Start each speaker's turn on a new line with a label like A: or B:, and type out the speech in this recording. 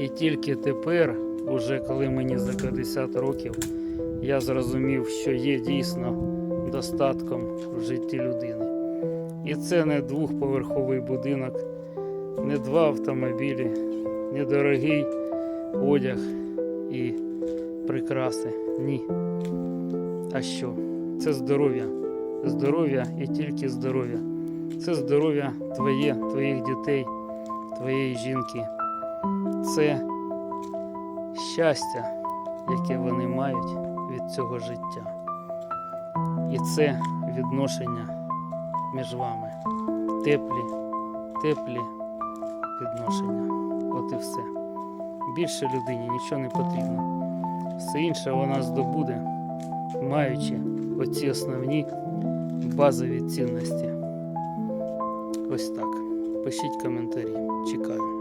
A: І тільки тепер, уже коли мені за 50 років, я зрозумів, що є дійсно достатком в житті людини. І це не двохповерховий будинок, не два автомобілі, не дорогий одяг і прикраси. Ні. А що? Це здоров'я. Здоров'я і тільки здоров'я. Це здоров'я твоє, твоїх дітей, твоєї жінки. Це щастя, яке вони мають від цього життя. І це відношення між вами. Теплі, теплі відношення. От і все. Більше людині нічого не потрібно. Все інше вона здобуде, маючи оці основні базові цінності. Ось так. Пишіть коментарі. Чекаю.